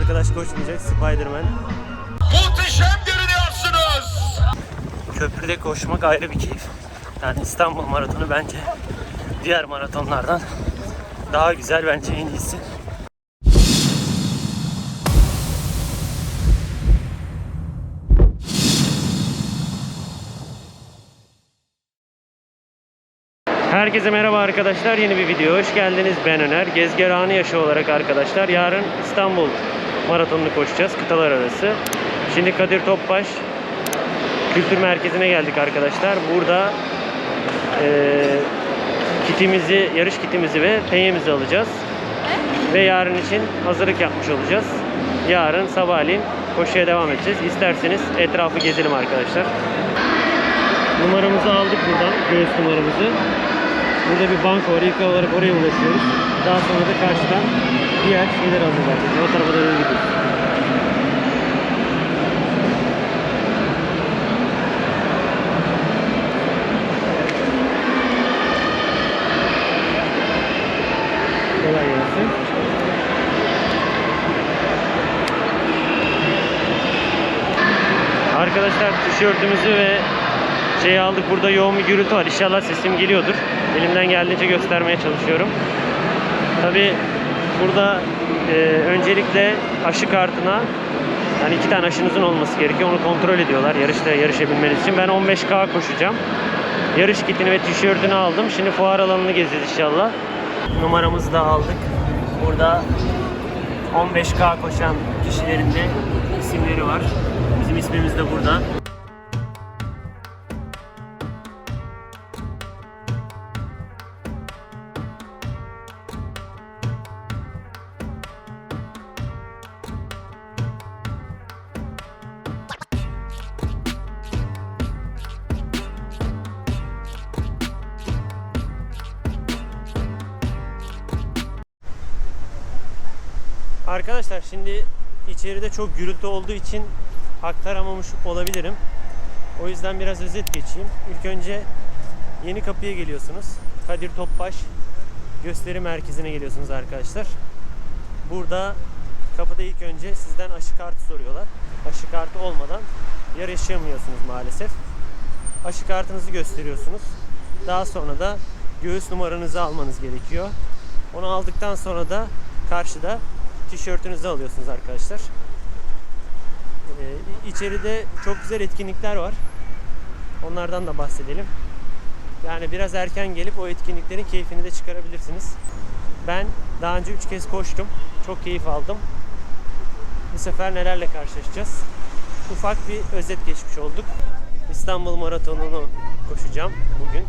arkadaş koşmayacak. Spiderman. Muhteşem görünüyorsunuz. Köprüde koşmak ayrı bir keyif. Yani İstanbul maratonu bence diğer maratonlardan daha güzel bence en iyisi. Herkese merhaba arkadaşlar. Yeni bir video hoş geldiniz. Ben Öner. Gezgerhane yaşı olarak arkadaşlar yarın İstanbul maratonunu koşacağız kıtalar arası. Şimdi Kadir Topbaş Kültür Merkezi'ne geldik arkadaşlar. Burada eee, kitimizi, yarış kitimizi ve penyemizi alacağız. Ve yarın için hazırlık yapmış olacağız. Yarın sabahleyin koşuya devam edeceğiz. İsterseniz etrafı gezelim arkadaşlar. Numaramızı aldık buradan, göğüs numaramızı. Burada bir banka var, ilk olarak oraya ulaşıyoruz. Daha sonra da karşıdan diğer şeyler alacağız. O tarafa doğru gidiyoruz. Kolay gelsin. Arkadaşlar tişörtümüzü ve şey aldık. Burada yoğun bir gürültü var. İnşallah sesim geliyordur. Elimden geldiğince göstermeye çalışıyorum. Tabi burada e, öncelikle aşı kartına yani iki tane aşınızın olması gerekiyor. Onu kontrol ediyorlar yarışta yarışabilmeniz için. Ben 15K koşacağım. Yarış kitini ve tişörtünü aldım. Şimdi fuar alanını gezeceğiz inşallah. Numaramızı da aldık. Burada 15K koşan kişilerin de isimleri var. Bizim ismimiz de burada. Arkadaşlar şimdi içeride çok gürültü olduğu için aktaramamış olabilirim. O yüzden biraz özet geçeyim. İlk önce yeni kapıya geliyorsunuz. Kadir Topbaş gösteri merkezine geliyorsunuz arkadaşlar. Burada kapıda ilk önce sizden aşı kartı soruyorlar. Aşı kartı olmadan yarışamıyorsunuz maalesef. Aşı kartınızı gösteriyorsunuz. Daha sonra da göğüs numaranızı almanız gerekiyor. Onu aldıktan sonra da karşıda tişörtünüzü alıyorsunuz arkadaşlar. Ee, içeride çok güzel etkinlikler var. Onlardan da bahsedelim. Yani biraz erken gelip o etkinliklerin keyfini de çıkarabilirsiniz. Ben daha önce 3 kez koştum. Çok keyif aldım. Bu sefer nelerle karşılaşacağız? Ufak bir özet geçmiş olduk. İstanbul Maratonu'nu koşacağım bugün.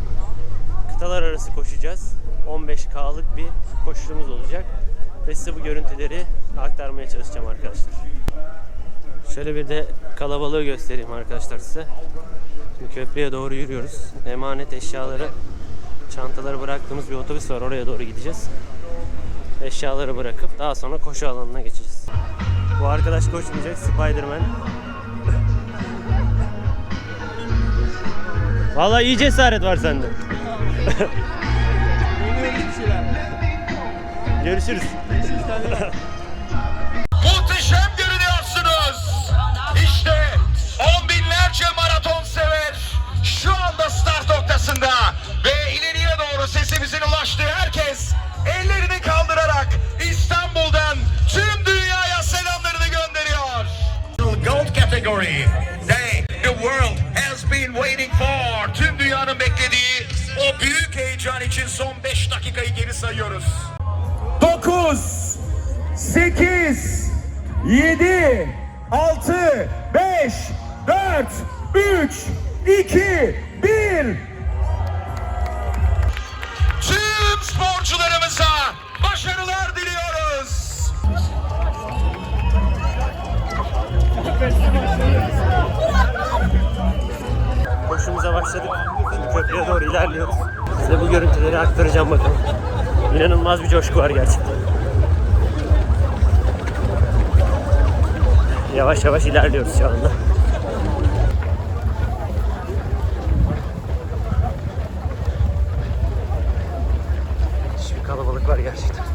Kıtalar arası koşacağız. 15K'lık bir koşumuz olacak. Ve size bu görüntüleri aktarmaya çalışacağım arkadaşlar. Şöyle bir de kalabalığı göstereyim arkadaşlar size. Şimdi köprüye doğru yürüyoruz. Emanet eşyaları, çantaları bıraktığımız bir otobüs var. Oraya doğru gideceğiz. Eşyaları bırakıp daha sonra koşu alanına geçeceğiz. Bu arkadaş koşmayacak. Spiderman. Vallahi iyi cesaret var sende. Görüşürüz. Muhteşem görünüyorsunuz. İşte on binlerce maraton sever şu anda start noktasında ve ileriye doğru sesimizin ulaştığı herkes ellerini kaldırarak İstanbul'dan tüm dünyaya selamlarını gönderiyor. Gold category. They, the world has been waiting for. Tüm dünyanın beklediği o büyük heyecan için son 5 dakikayı geri sayıyoruz. 9 8 7 6 5 4 3 2 1 Tüm sporcularımıza başarılar diliyoruz. Koşumuza başladık. Şimdi köprüye doğru ilerliyoruz. Size bu görüntüleri aktaracağım bakalım. İnanılmaz bir coşku var gerçekten. Yavaş yavaş ilerliyoruz şu anda. Şimdi kalabalık var gerçekten.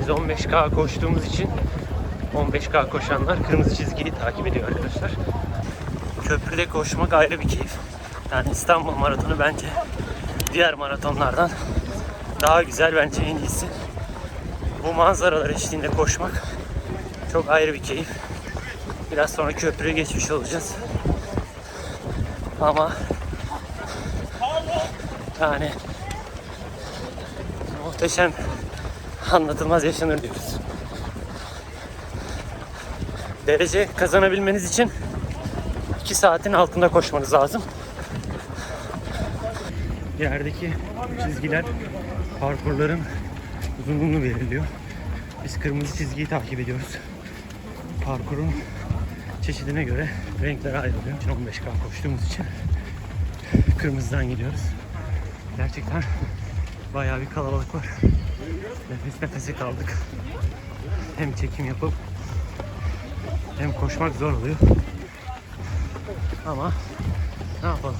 Biz 15K koştuğumuz için 15K koşanlar kırmızı çizgiyi takip ediyor arkadaşlar. Köprüde koşmak ayrı bir keyif. Yani İstanbul Maratonu bence diğer maratonlardan daha güzel bence en iyisi. Bu manzaralar eşliğinde koşmak çok ayrı bir keyif. Biraz sonra köprüye geçmiş olacağız. Ama yani muhteşem anlatılmaz yaşanır diyoruz. Derece kazanabilmeniz için 2 saatin altında koşmanız lazım. Yerdeki çizgiler parkurların uzunluğunu belirliyor. Biz kırmızı çizgiyi takip ediyoruz. Parkurun çeşidine göre renkler ayrılıyor. 15K koştuğumuz için kırmızıdan gidiyoruz. Gerçekten bayağı bir kalabalık var. Nefes nefese kaldık. Hem çekim yapıp hem koşmak zor oluyor. Ama ne yapalım?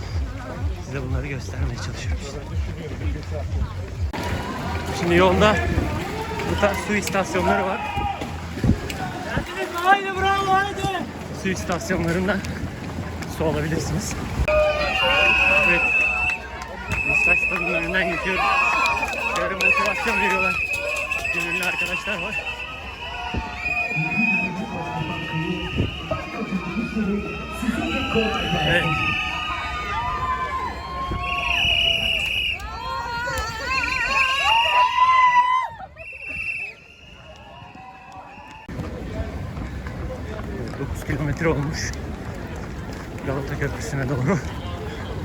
Size bunları göstermeye çalışıyorum işte. Şimdi yolda bu tarz su istasyonları var. Haydi bravo haydi. Su istasyonlarından su alabilirsiniz. Evet. Beşiktaş stadının önünden geçiyoruz. Böyle motivasyon veriyorlar. Gönüllü arkadaşlar var. Evet. Evet, 9 kilometre olmuş. Galata Köprüsü'ne doğru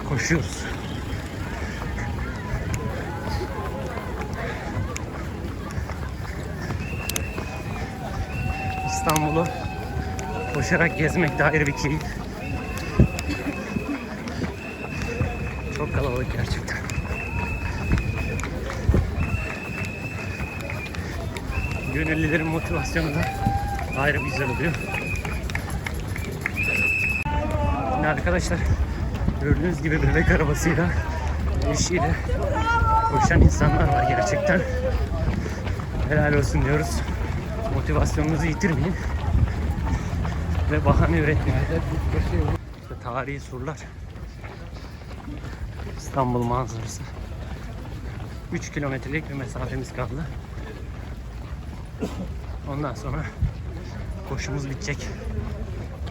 koşuyoruz. İstanbul'u koşarak gezmek de bir keyif. Çok kalabalık gerçekten. Gönüllülerin motivasyonu da ayrı güzel oluyor. Şimdi arkadaşlar gördüğünüz gibi bebek arabasıyla eşiyle koşan insanlar var gerçekten. Helal olsun diyoruz. Motivasyonunuzu yitirmeyin. Ve bahane üretmeyin. İşte tarihi surlar. İstanbul manzarası. 3 kilometrelik bir mesafemiz kaldı. Ondan sonra koşumuz bitecek.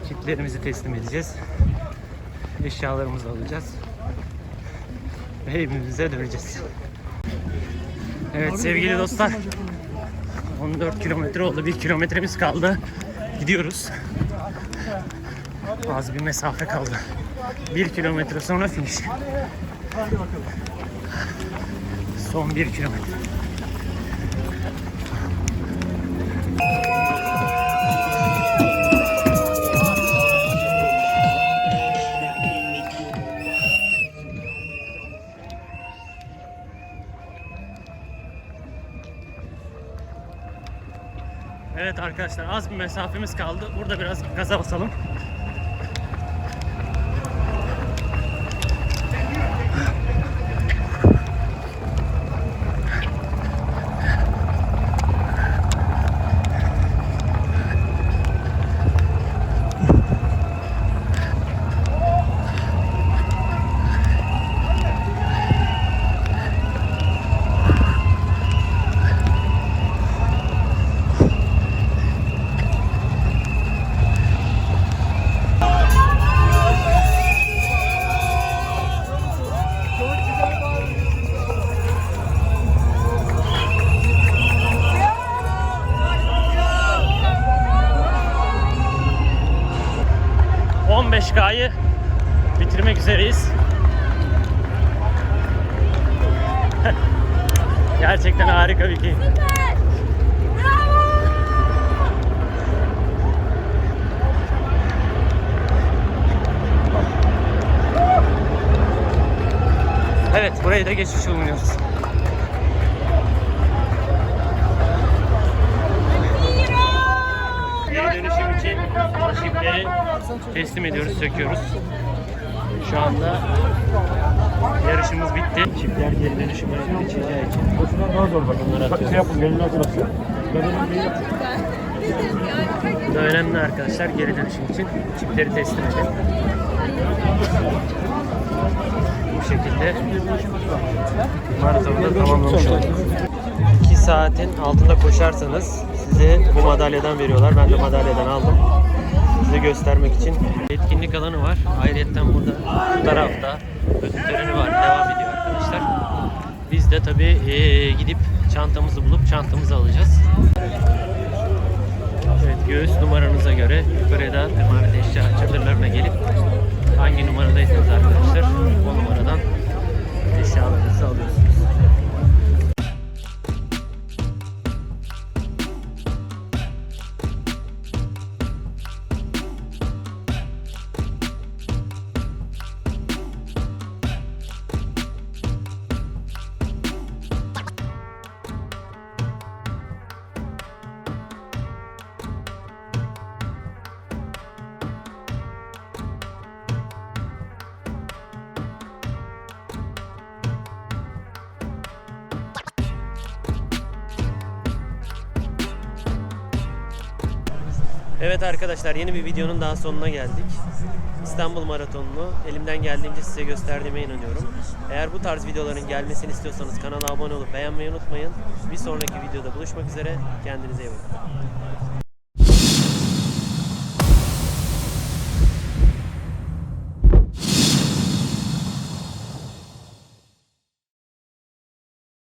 Kitlerimizi teslim edeceğiz. Eşyalarımızı alacağız. Ve evimize döneceğiz. Evet sevgili dostlar. 14 kilometre oldu. 1 kilometremiz kaldı. Gidiyoruz. Az bir mesafe kaldı. 1 kilometre sonra finish. Son 1 kilometre. Evet arkadaşlar az bir mesafemiz kaldı. Burada biraz gaza basalım. K'yı bitirmek üzereyiz. Gerçekten harika bir keyif. Evet, burayı da geçmiş bulunuyoruz. Geri dönüşüm için çipleri teslim ediyoruz, söküyoruz. Şu anda yarışımız bitti. Çipler geri dönüşüme geçeceği için Daha zor bakın. bunları Bak şey atıyoruz. yapın, gönüllü arkadaşlar. Bu da önemli arkadaşlar geri dönüşüm için çipleri teslim edin. Bu şekilde maratonu da tamamlamış olduk. 2 saatin altında koşarsanız size bu madalyadan veriyorlar. Ben de madalyadan aldım. Size göstermek için. Etkinlik alanı var. Ayrıca burada bu tarafta ödül töreni var. Devam ediyor arkadaşlar. Biz de tabii eee, gidip çantamızı bulup çantamızı alacağız. Evet, göğüs numaranıza göre yukarıya da emanet eşya çadırlarına gelip hangi numaradaysanız arkadaşlar o numaradan eşyalarınızı alıyorsunuz. Evet arkadaşlar yeni bir videonun daha sonuna geldik. İstanbul Maratonu'nu elimden geldiğince size gösterdiğime inanıyorum. Eğer bu tarz videoların gelmesini istiyorsanız kanala abone olup beğenmeyi unutmayın. Bir sonraki videoda buluşmak üzere. Kendinize iyi bakın.